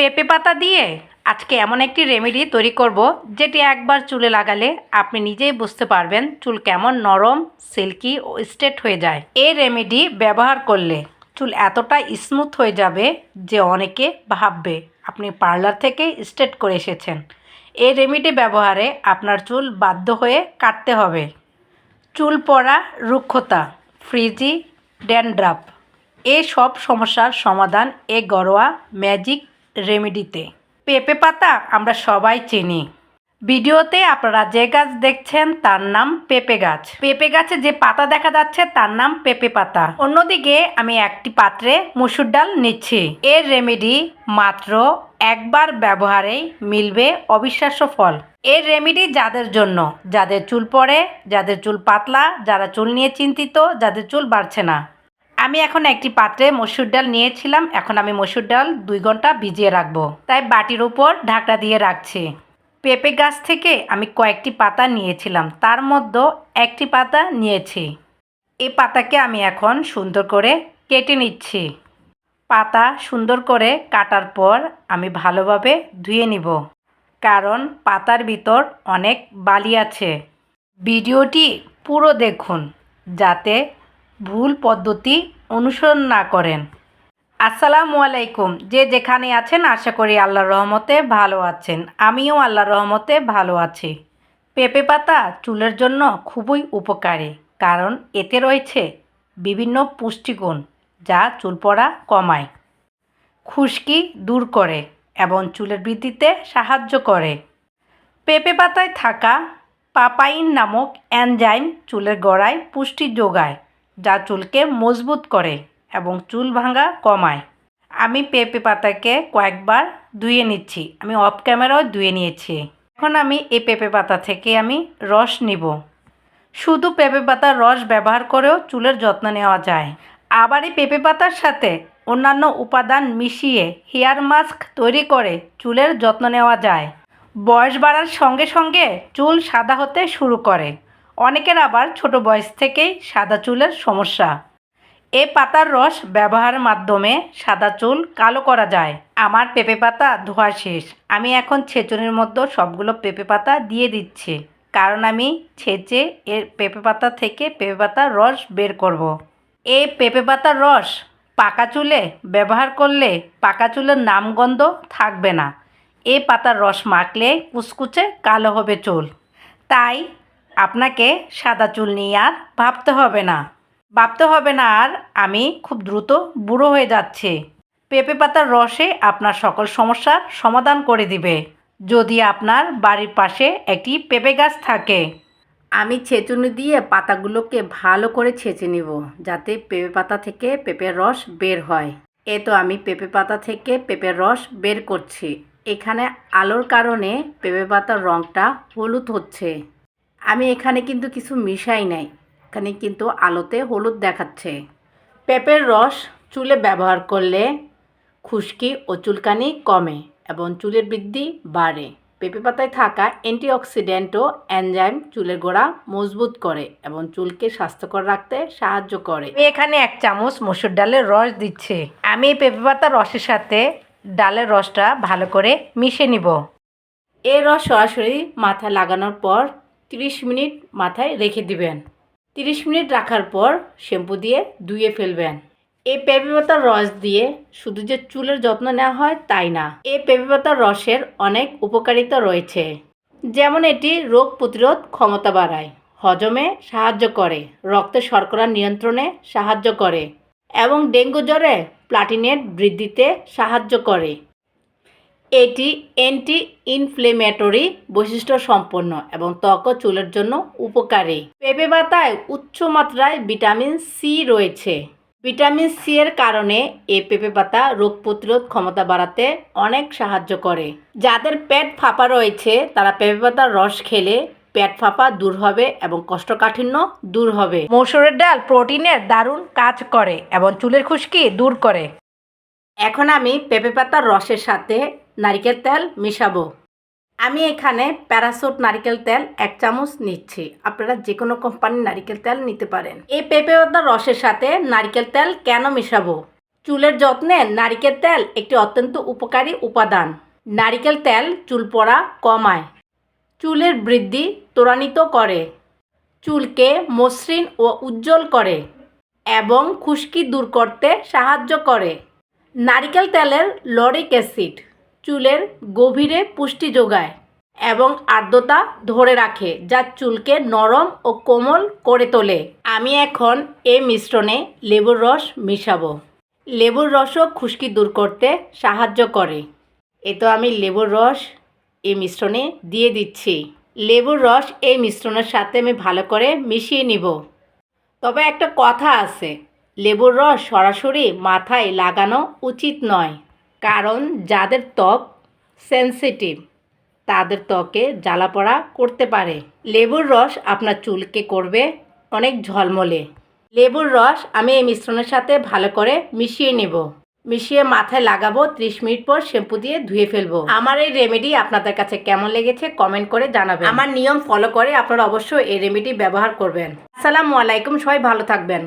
পেঁপে পাতা দিয়ে আজকে এমন একটি রেমেডি তৈরি করব, যেটি একবার চুলে লাগালে আপনি নিজেই বুঝতে পারবেন চুল কেমন নরম, সিল্কি ও স্ট্রেট হয়ে যায়। এই রেমেডি ব্যবহার করলে চুল এতটা স্মুথ হয়ে যাবে যে অনেকে ভাববে, আপনি পার্লার থেকে স্ট্রেট করে এসেছেন। এই রেমেডি ব্যবহারে আপনার চুল বাধ্য হয়ে কাটতে হবে। চুল পড়া রুক্ষতা, ফ্রিজি, ড্যান্ড্রাফ এই সব সমস্যার সমাধান, এ ঘরোয়া ম্যাজিক রেমেডিতে। পেঁপে পাতা আমরা সবাই চিনি। ভিডিওতে আপনারা যে গাছ দেখছেন তার নাম পেঁপে গাছ। পেঁপে গাছে যে পাতা দেখা যাচ্ছে তার নাম পেঁপে পাতা। অন্যদিকে আমি একটি পাত্রে মুসুর ডাল নিচ্ছি। এর রেমেডি মাত্র একবার ব্যবহারেই মিলবে অবিশ্বাস্য ফল। এর রেমেডি যাদের জন্য? যাদের চুল পড়ে, যাদের চুল পাতলা, যারা চুল নিয়ে চিন্তিত, যাদের চুল বাড়ছে না। আমি এখন একটি পাত্রে মসুর ডাল নিয়েছিলাম, এখন আমি মসুর ডাল দুই ঘণ্টা ভিজিয়ে রাখব। তাই বাটির উপর ঢাকনা দিয়ে রাখছি। পেঁপে গাছ থেকে আমি কয়েকটি পাতা নিয়েছিলাম, তার মধ্যে একটি পাতা নিয়েছি। এই পাতাকে আমি এখন সুন্দর করে কেটে নিচ্ছি। পাতা সুন্দর করে কাটার পর আমি ভালোভাবে ধুয়ে নিব, কারণ পাতার ভিতর অনেক বালি আছে। ভিডিওটি পুরো দেখুন, যাতে ভুল পদ্ধতি অনুসরণ না করেন। আসসালামু আলাইকুম। যে যেখানে আছেন, আশা করি আল্লাহর রহমতে ভালো আছেন। আমিও আল্লাহর রহমতে ভালো আছি। পেঁপে পাতা চুলের জন্য খুবই উপকারী, কারণ এতে রয়েছে বিভিন্ন পুষ্টিগুণ যা চুল পড়া কমায়। খুশকি দূর করে এবং চুলের বৃদ্ধিতে সাহায্য করে। পেঁপে পাতায় থাকা পাপাইন নামক অ্যানজাইম চুলের গোড়ায় পুষ্টি যোগায়। যা চুলকে মজবুত করে এবং চুল ভাঙা কমায়। আমি পেঁপে পাতাকে কয়েকবার ধুয়ে নিচ্ছি। আমি অফ ক্যামেরাও ধুয়ে নিয়েছি। এখন আমি এই পেঁপে পাতা থেকে আমি রস নিব। শুধু পেঁপে পাতার রস ব্যবহার করেও চুলের যত্ন নেওয়া যায়। আবার এই পেঁপে পাতার সাথে অন্যান্য উপাদান মিশিয়ে হেয়ার মাস্ক তৈরি করে চুলের যত্ন নেওয়া যায়। বয়স বাড়ার সঙ্গে সঙ্গে চুল সাদা হতে শুরু করে। অনেকের আবার ছোট বয়স থেকেই সাদা চুলের সমস্যা। এ পাতার রস ব্যবহারের মাধ্যমে সাদা চুল কালো করা যায়। আমার পেঁপে পাতা ধোয়া শেষ। আমি এখন ছেঁচনের মধ্যে সবগুলো পেঁপে পাতা দিয়ে দিচ্ছি। কারণ আমি ছেঁচে এর পেঁপে পাতা থেকে পেঁপে পাতার রস বের করব। এই পেঁপে পাতার রস পাকা চুলে ব্যবহার করলে পাকা চুলের নামগন্ধ থাকবে না। এ পাতার রস মাখলে কুচকুচে কালো হবে চুল। তাই আপনাকে সাদা চুল নিয়ে আর ভাবতে হবে না। ভাবতে হবে না আর আমি খুব দ্রুত বুড়ো হয়ে যাচ্ছি। পেঁপে পাতার রসে আপনার সকল সমস্যার সমাধান করে দিবে। যদি আপনার বাড়ির পাশে একটি পেঁপে গাছ থাকে। আমি ছেঁচুনি দিয়ে পাতাগুলোকে ভালো করে ছেঁচে নিব, যাতে পেঁপে পাতা থেকে পেঁপের রস বের হয়। এ তো আমি পেঁপে পাতা থেকে পেঁপের রস বের করছি। এখানে আলোর কারণে পেঁপে পাতার রঙটা হলুদ হচ্ছে। আমি এখানে কিন্তু কিছু মিশাই নাই। এখানে কিন্তু আলোতে হলুদ দেখাচ্ছে। পেঁপের রস চুলে ব্যবহার করলে খুশকি ও চুলকানি কমে এবং চুলের বৃদ্ধি বাড়ে। পেঁপে পাতায় থাকা অ্যান্টিঅক্সিডেন্ট ও এনজাইম চুলের গোড়া মজবুত করে এবং চুলকে স্বাস্থ্যকর রাখতে সাহায্য করে। এখানে এক চামচ মসুর ডালের রস দিচ্ছি। আমি এই পেঁপে পাতার রসের সাথে ডালের রসটা ভালো করে মিশে নিব। এই রস সরাসরি মাথায় লাগানোর পর 30 মিনিট মাথায় রেখে দিবেন। 30 মিনিট রাখার পর শ্যাম্পু দিয়ে ধুয়ে ফেলবেন। এই পেঁপে পাতার রস দিয়ে শুধু যে চুলের যত্ন নেওয়া হয় তাই না, এই পেঁপে পাতার রসের অনেক উপকারিতা রয়েছে। যেমন এটি রোগ প্রতিরোধ ক্ষমতা বাড়ায়, হজমে সাহায্য করে, রক্তে শর্করা নিয়ন্ত্রণে সাহায্য করে, এবং ডেঙ্গু জ্বরে প্লাটিনেট বৃদ্ধিতে সাহায্য করে। এটি অ্যান্টি ইনফ্লেমেটরি বৈশিষ্ট্য সম্পন্ন এবং ত্বক চুলের জন্য উপকারী। পেঁপে পাতায় উচ্চ মাত্রায় ভিটামিন সি রয়েছে। ভিটামিন সি এর কারণে এই পেঁপে পাতা রোগ প্রতিরোধ ক্ষমতা বাড়াতে অনেক সাহায্য করে। যাদের পেট ফাঁপা রয়েছে, তারা পেঁপে পাতার রস খেলে পেট ফাঁপা দূর হবে এবং কোষ্ঠকাঠিন্য দূর হবে। মসুরের ডাল প্রোটিনের দারুণ কাজ করে এবং চুলের খুশকি দূর করে। এখন আমি পেঁপে পাতার রসের সাথে নারিকেল তেল মিশাবো। আমি এখানে প্যারাসুট নারিকেল তেল এক চামচ নিচ্ছি। আপনারা যে কোনো কোম্পানির নারিকেল তেল নিতে পারেন। এই পেঁপে পাতার রসের সাথে নারিকেল তেল কেন মিশাবো? চুলের যত্নে নারিকেল তেল একটি অত্যন্ত উপকারী উপাদান। নারিকেল তেল চুল পড়া কমায়। চুলের বৃদ্ধি ত্বরান্বিত করে। চুলকে মসৃণ ও উজ্জ্বল করে এবং খুশকি দূর করতে সাহায্য করে। নারিকেল তেলের লরিক অ্যাসিড চুলের গভীরে পুষ্টি যোগায় এবং আর্দ্রতা ধরে রাখে, যা চুলকে নরম ও কোমল করে তোলে। আমি এখন এই মিশ্রণে লেবুর রস মিশাবো। লেবুর রসও খুশকি দূর করতে সাহায্য করে। এ তো আমি লেবুর রস এই মিশ্রণে দিয়ে দিচ্ছি। লেবুর রস এই মিশ্রণের সাথে আমি ভালো করে মিশিয়ে নিব। তবে একটা কথা আছে, লেবুর রস সরাসরি মাথায় লাগানো উচিত নয়। কারণ যাদের ত্বক সেন্সিটিভ তাদের ত্বকে জ্বালাপড়া করতে পারে। লেবুর রস আপনার চুলকে করবে অনেক ঝলমলে। লেবুর রস আমি এই মিশ্রণের সাথে ভালো করে মিশিয়ে নেব। মিশিয়ে মাথায় লাগাবো, ত্রিশ মিনিট পর শ্যাম্পু দিয়ে ধুয়ে ফেলব। আমার এই রেমেডি আপনাদের কাছে কেমন লেগেছে কমেন্ট করে জানাবেন। আমার নিয়ম ফলো করে আপনারা অবশ্যই এই রেমেডি ব্যবহার করবেন। আসসালামু আলাইকুম, সবাই ভালো থাকবেন।